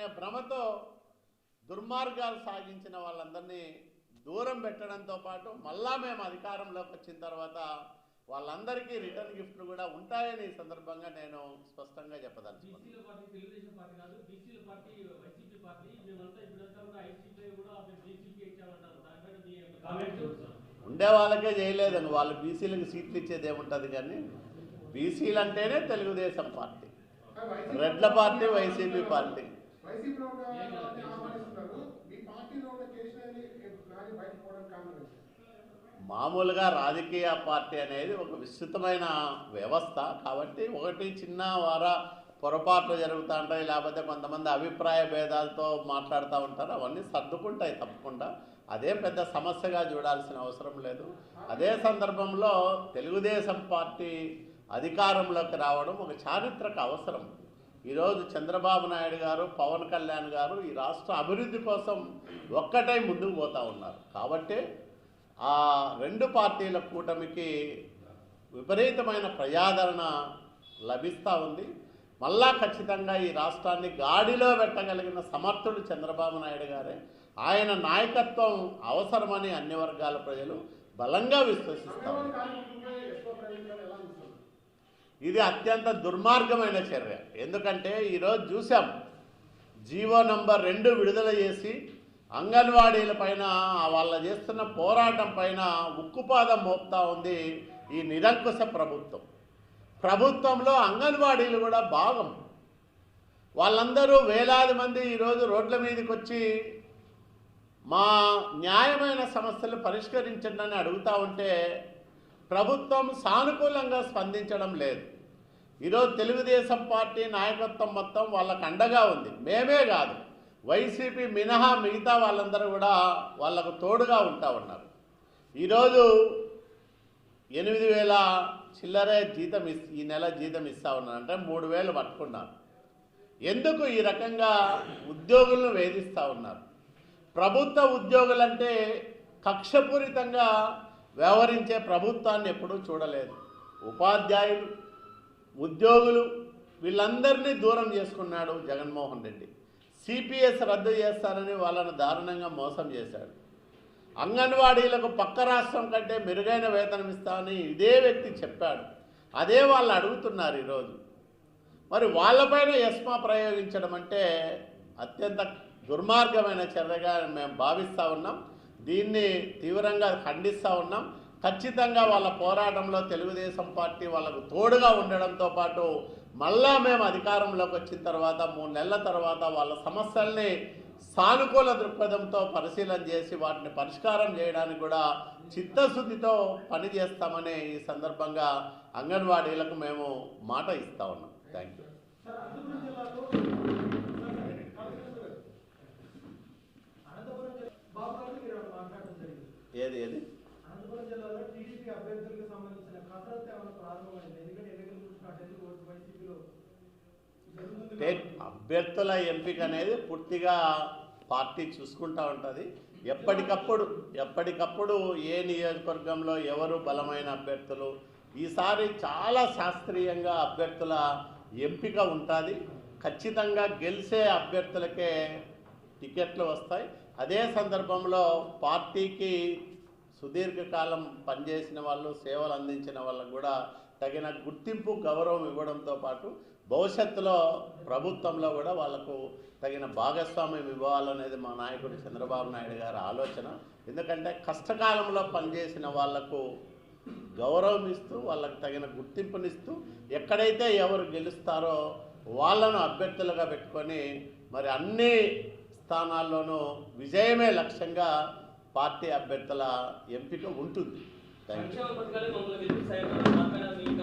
అనే భ్రమతో దుర్మార్గాలు సాగించిన వాళ్ళందరినీ దూరం పెట్టడంతో పాటు మళ్ళా మేము అధికారంలోకి వచ్చిన తర్వాత వాళ్ళందరికీ రిటర్న్ గిఫ్ట్లు కూడా ఉంటాయని ఈ సందర్భంగా నేను స్పష్టంగా చెప్పదలుచుకున్నాను. ఉండే వాళ్ళకే చేయలేదండి వాళ్ళు బీసీలకు సీట్లు ఇచ్చేది ఏముంటుంది కానీ బీసీలు అంటేనే తెలుగుదేశం పార్టీ. రెడ్ల పార్టీ వైసీపీ పార్టీ. వైసీపీలో ఉన్న వాళ్ళని ఆహ్వానిస్తున్నారు మీ పార్టీలో ఉన్న నాని బయటకు పోవడానికి కారణం? మామూలుగా రాజకీయ పార్టీ అనేది ఒక విస్తృతమైన వ్యవస్థ కాబట్టి ఒకటి చిన్న వార పొరపాట్లు జరుగుతూ ఉంటాయి లేకపోతే కొంతమంది అభిప్రాయ భేదాలతో మాట్లాడుతూ ఉంటారు. అవన్నీ సర్దుకుంటాయి తప్పకుండా. అదేం పెద్ద సమస్యగా చూడాల్సిన అవసరం లేదు. అదే సందర్భంలో తెలుగుదేశం పార్టీ అధికారంలోకి రావడం ఒక చారిత్రక అవసరం. ఈరోజు చంద్రబాబు నాయుడు గారు పవన్ కళ్యాణ్ గారు ఈ రాష్ట్ర అభివృద్ధి కోసం ఒక్కటై ముందుకు పోతా ఉన్నారు. కాబట్టి ఆ రెండు పార్టీల కూటమికి విపరీతమైన ప్రజాదరణ లభిస్తూ ఉంది. మళ్ళా ఖచ్చితంగా ఈ రాష్ట్రాన్ని గాడిలో పెట్టగలిగిన సమర్థుడు చంద్రబాబు నాయుడు గారే. ఆయన నాయకత్వం అవసరమని అన్ని వర్గాల ప్రజలు బలంగా విశ్వసిస్తారు ఇది అత్యంత దుర్మార్గమైన చర్య. ఎందుకంటే ఈరోజు చూసాం జీవో నంబర్ రెండు విడుదల చేసి అంగన్వాడీల పైన వాళ్ళ చేస్తున్న పోరాటం పైన ఉక్కుపాదం మోపుతా ఉంది ఈ నిరంకుశ ప్రభుత్వం. ప్రభుత్వంలో అంగన్వాడీలు కూడా భాగం. వాళ్ళందరూ వేలాది మంది ఈరోజు రోడ్ల మీదకి వచ్చి మా న్యాయమైన సమస్యలు పరిష్కరించండి అని అడుగుతా ఉంటే ప్రభుత్వం సానుకూలంగా స్పందించడం లేదు. ఈరోజు తెలుగుదేశం పార్టీ నాయకత్వం మొత్తం వాళ్ళకు అండగా ఉంది. మేమే కాదు వైసీపీ మినహా మిగతా వాళ్ళందరూ కూడా వాళ్ళకు తోడుగా ఉంటా ఉన్నారు. ఈరోజు ఎనిమిది వేల చిల్లరే జీతం ఇస్ ఈ నెల జీతం ఇస్తా ఉన్నారు. అంటే మూడు వేలు పట్టుకున్నారు. ఎందుకు ఈ రకంగా ఉద్యోగులను వేధిస్తూ ఉన్నారు? ప్రభుత్వ ఉద్యోగులంటే కక్షపూరితంగా వ్యవహరించే ప్రభుత్వాన్ని ఎప్పుడూ చూడలేదు. ఉపాధ్యాయులు ఉద్యోగులు వీళ్ళందరినీ దూరం చేసుకున్నాడు జగన్మోహన్ రెడ్డి. సిపిఎస్ రద్దు చేస్తారని వాళ్ళను దారుణంగా మోసం చేశాడు. అంగన్వాడీలకు పక్క రాష్ట్రం కంటే మెరుగైన వేతనం ఇస్తామని ఇదే వ్యక్తి చెప్పాడు. అదే వాళ్ళు అడుగుతున్నారు ఈరోజు. మరి వాళ్ళపైన ఎస్మా ప్రయోగించడం అంటే అత్యంత దుర్మార్గమైన చర్యగా మేము భావిస్తూ ఉన్నాం. దీన్ని తీవ్రంగా ఖండిస్తూ ఉన్నాం. ఖచ్చితంగా వాళ్ళ పోరాటంలో తెలుగుదేశం పార్టీ వాళ్ళకు తోడుగా ఉండడంతో పాటు మళ్ళా మేము అధికారంలోకి వచ్చిన తర్వాత మూడు నెలల తర్వాత వాళ్ళ సమస్యల్ని సానుకూల దృక్పథంతో పరిశీలన చేసి వాటిని పరిష్కారం చేయడానికి కూడా చిత్తశుద్ధితో పనిచేస్తామని ఈ సందర్భంగా అంగన్వాడీలకు మేము మాట ఇస్తా ఉన్నాం. థ్యాంక్ యూ జరుగుతుంది అంటే అభ్యర్థుల ఎంపిక అనేది పూర్తిగా పార్టీ చూసుకుంటా ఉంటుంది. ఎప్పటికప్పుడు ఎప్పటికప్పుడు ఏ నియోజకవర్గంలో ఎవరు బలమైన అభ్యర్థులు? ఈసారి చాలా శాస్త్రీయంగా అభ్యర్థుల ఎంపిక ఉంటుంది. ఖచ్చితంగా గెలిచే అభ్యర్థులకే టికెట్లు వస్తాయి. అదే సందర్భంలో పార్టీకి సుదీర్ఘకాలం పనిచేసిన వాళ్ళు సేవలు అందించిన వాళ్ళకు కూడా తగిన గుర్తింపు గౌరవం ఇవ్వడంతో పాటు భవిష్యత్తులో ప్రభుత్వంలో కూడా వాళ్ళకు తగిన భాగస్వామ్యం ఇవ్వాలనేది మా నాయకుడు చంద్రబాబు నాయుడు గారి ఆలోచన. ఎందుకంటే కష్టకాలంలో పనిచేసిన వాళ్ళకు గౌరవం ఇస్తూ వాళ్ళకు తగిన గుర్తింపునిస్తూ ఎక్కడైతే ఎవరు గెలుస్తారో వాళ్ళను అభ్యర్థులుగా పెట్టుకొని మరి అన్నీ స్థానాల్లోనూ విజయమే లక్ష్యంగా పార్టీ అభ్యర్థుల ఎంపిక ఉంటుంది. Thank you